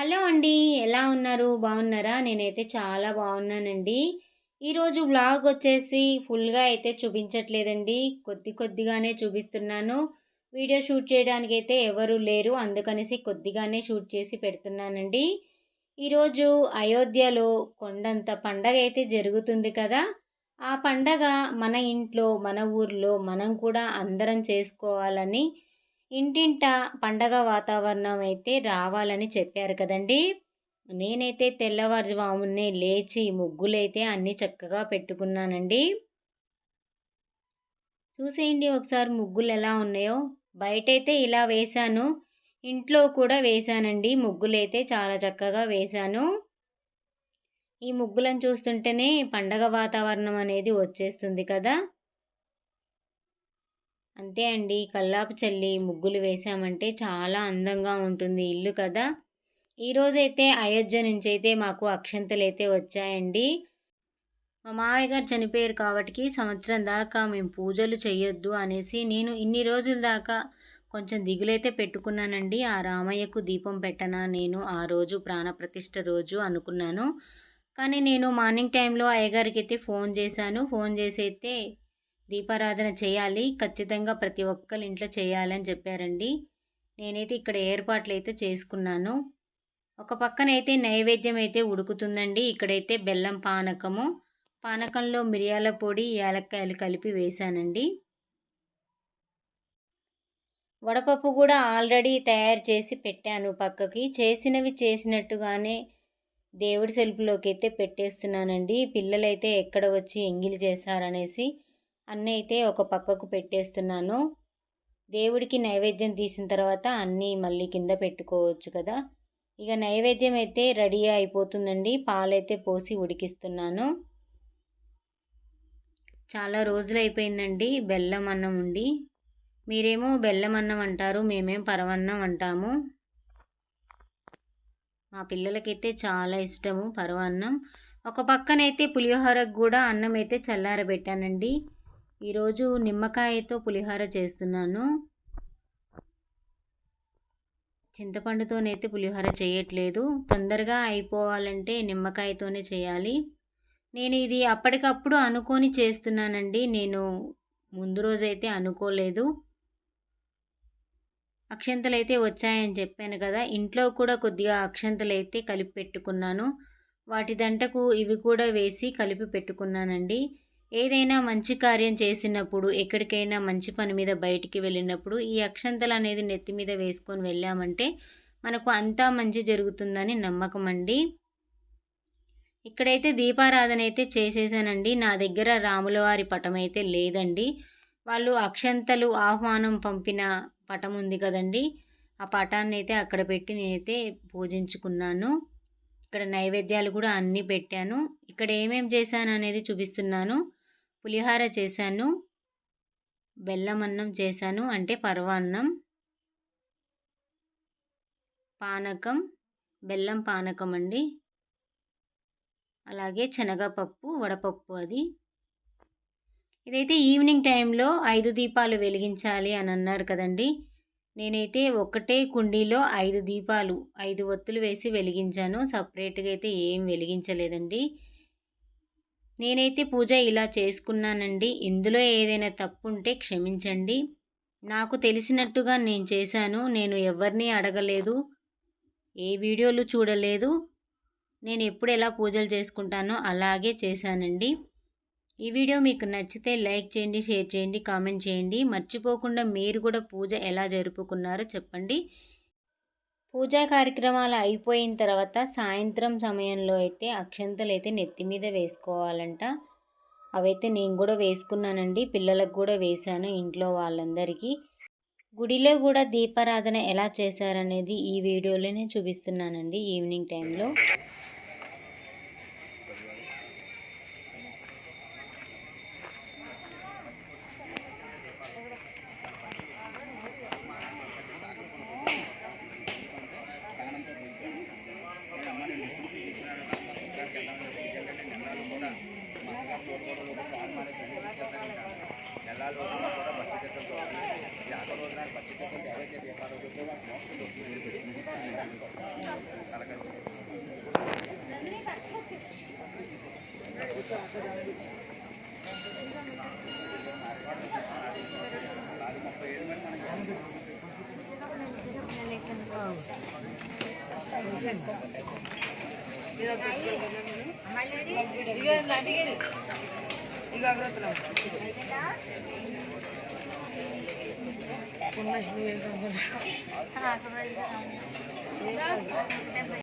Hello అండి ఎలా ఉన్నారు? బాగున్నారా? నేనైతే చాలా బాగున్నానండి. ఈరోజు వ్లాగ్ వచ్చేసి ఫుల్గా అయితే చూపించట్లేదండి. కొద్ది కొద్దిగానే చూపిస్తున్నాను. వీడియో షూట్ చేయడానికి అయితే ఎవరు లేరు. అందుకనేసి కొద్దిగానే షూట్ చేసి పెడుతున్నానండి. ఈరోజు అయోధ్యలో కొండంత పండగ అయితే జరుగుతుంది కదా. ఆ పండగ మన ఇంట్లో మన ఊర్లో మనం కూడా అందరం చేసుకోవాలని ఇంటింట పండగ వాతావరణం అయితే రావాలని చెప్పారు కదండి. నేనైతే తెల్లవారుజామునే లేచి ముగ్గులైతే అన్నీ చక్కగా పెట్టుకున్నానండి. చూసేయండి ఒకసారి ముగ్గులు ఎలా ఉన్నాయో. బయటైతే ఇలా వేశాను. ఇంట్లో కూడా వేశానండి. ముగ్గులైతే చాలా చక్కగా వేశాను. ఈ ముగ్గులను చూస్తుంటేనే పండగ వాతావరణం అనేది వచ్చేస్తుంది కదా. అంతే అండి. కల్లాపు చల్లి ముగ్గులు వేసామంటే చాలా అందంగా ఉంటుంది ఇల్లు కదా. ఈరోజైతే అయోధ్య నుంచి అయితే మాకు అక్షంతలు అయితే వచ్చాయండి. మా మావయ్య గారు చనిపోయారు కాబట్టి సంవత్సరం దాకా మేము పూజలు చేయొద్దు అనేసి నేను ఇన్ని రోజుల దాకా కొంచెం దిగులైతే పెట్టుకున్నానండి. ఆ రామయ్యకు దీపం పెట్టనా నేను ఆ రోజు ప్రాణప్రతిష్ఠ రోజు అనుకున్నాను. కానీ నేను మార్నింగ్ టైంలో అయ్యగారికి అయితే ఫోన్ చేశాను. ఫోన్ చేసి అయితే దీపారాధన చేయాలి. ఖచ్చితంగా ప్రతి ఒక్కరి ఇంట్లో చేయాలని చెప్పారండి. నేనైతే ఇక్కడ ఏర్పాట్లు అయితే చేసుకున్నాను. ఒక పక్కనైతే నైవేద్యం అయితే ఉడుకుతుందండి. ఇక్కడైతే బెల్లం పానకము పానకంలో మిరియాల పొడి యాలక్కాయలు కలిపి వేశానండి. వడపప్పు కూడా ఆల్రెడీ తయారు చేసి పెట్టాను పక్కకి. చేసినవి చేసినట్టుగానే దేవుడి సెల్ఫ్లోకి అయితే పెట్టేస్తున్నానండి. పిల్లలైతే ఎక్కడ వచ్చి ఎంగిలి చేశారనేసి అన్నీ అయితే ఒక పక్కకు పెట్టేస్తున్నాను. దేవుడికి నైవేద్యం తీసిన తర్వాత అన్నీ మళ్ళీ కింద పెట్టుకోవచ్చు కదా. ఇక నైవేద్యం అయితే రెడీ అయిపోతుందండి. పాలైతే పోసి ఉడికిస్తున్నాను. చాలా రోజులు అయిపోయిందండి బెల్లం అన్నం ఉండి. మీరేమో బెల్లం అన్నం అంటారు మేమేం పరవన్నం అంటాము. మా పిల్లలకైతే చాలా ఇష్టము పరవన్నం. ఒక పక్కనైతే పులిహోరకు కూడా అన్నం అయితే చల్లారబెట్టానండి. ఈరోజు నిమ్మకాయతో పులిహోర చేస్తున్నాను. చింతపండుతోనైతే పులిహోర చేయట్లేదు. తొందరగా అయిపోవాలంటే నిమ్మకాయతోనే చేయాలి. నేను ఇది అప్పటికప్పుడు అనుకొని చేస్తున్నానండి. నేను ముందు రోజైతే అనుకోలేదు. అక్షంతలు అయితే వచ్చాయని చెప్పాను కదా. ఇంట్లో కూడా కొద్దిగా అక్షంతలు అయితే కలిపి పెట్టుకున్నాను. వాటి దంటకు ఇవి కూడా వేసి కలిపి పెట్టుకున్నానండి. ఏదైనా మంచి కార్యం చేసినప్పుడు ఎక్కడికైనా మంచి పని మీద బయటికి వెళ్ళినప్పుడు ఈ అక్షంతలు అనేది నెత్తి మీద వేసుకొని వెళ్ళామంటే మనకు అంతా మంచి జరుగుతుందని నమ్మకం అండి. ఇక్కడైతే దీపారాధన అయితే చేసేసానండి. నా దగ్గర రాములవారి పటం అయితే లేదండి. వాళ్ళు అక్షంతలు ఆహ్వానం పంపిన పటం ఉంది కదండి. ఆ పటాన్ని అయితే అక్కడ పెట్టి నేనైతే పూజించుకున్నాను. ఇక్కడ నైవేద్యాలు కూడా అన్నీ పెట్టాను. ఇక్కడ ఏమేం చేశాను అనేది చూపిస్తున్నాను. పులిహార చేశాను బెల్లం అన్నం చేశాను అంటే పర్వాన్నం పానకం బెల్లం పానకం అండి. అలాగే శనగపప్పు వడపప్పు అది. ఇదైతే ఈవినింగ్ టైంలో ఐదు దీపాలు వెలిగించాలి అని అన్నారు కదండి. నేనైతే ఒకటే కుండీలో ఐదు దీపాలు ఐదు ఒత్తులు వేసి వెలిగించాను. సపరేట్గా అయితే ఏం వెలిగించలేదండి. నేనైతే పూజ ఇలా చేసుకున్నానండి. ఇందులో ఏదైనా తప్పు ఉంటే క్షమించండి. నాకు తెలిసినట్టుగా నేను చేశాను. నేను ఎవరిని అడగలేదు. ఏ వీడియోలు చూడలేదు. నేను ఎప్పుడు ఎలా పూజలు చేసుకుంటానో అలాగే చేశానండి. ఈ వీడియో మీకు నచ్చితే లైక్ చేయండి షేర్ చేయండి కామెంట్ చేయండి. మర్చిపోకుండా మీరు కూడా పూజ ఎలా జరుపుకున్నారో చెప్పండి. పూజా కార్యక్రమాలు అయిపోయిన తర్వాత సాయంత్రం సమయంలో అయితే అక్షంతలు అయితే నెత్తి మీద వేసుకోవాలంట. అవైతే నేను కూడా వేసుకున్నానండి. పిల్లలకు కూడా వేశాను ఇంట్లో వాళ్ళందరికీ. గుడిలో కూడా దీపారాధన ఎలా చేశారనేది ఈ వీడియోలోనే చూపిస్తున్నానండి ఈవినింగ్ టైంలో. चार रोज थोड़ा बच्चे के तो ज़्यादा रोज ना बच्चे के तो डायरेक्ट दे पा रहे हो तो मौसम लोग मेरे बेटे ने కలకత్తా ఇదిగో అడిగేది ఇక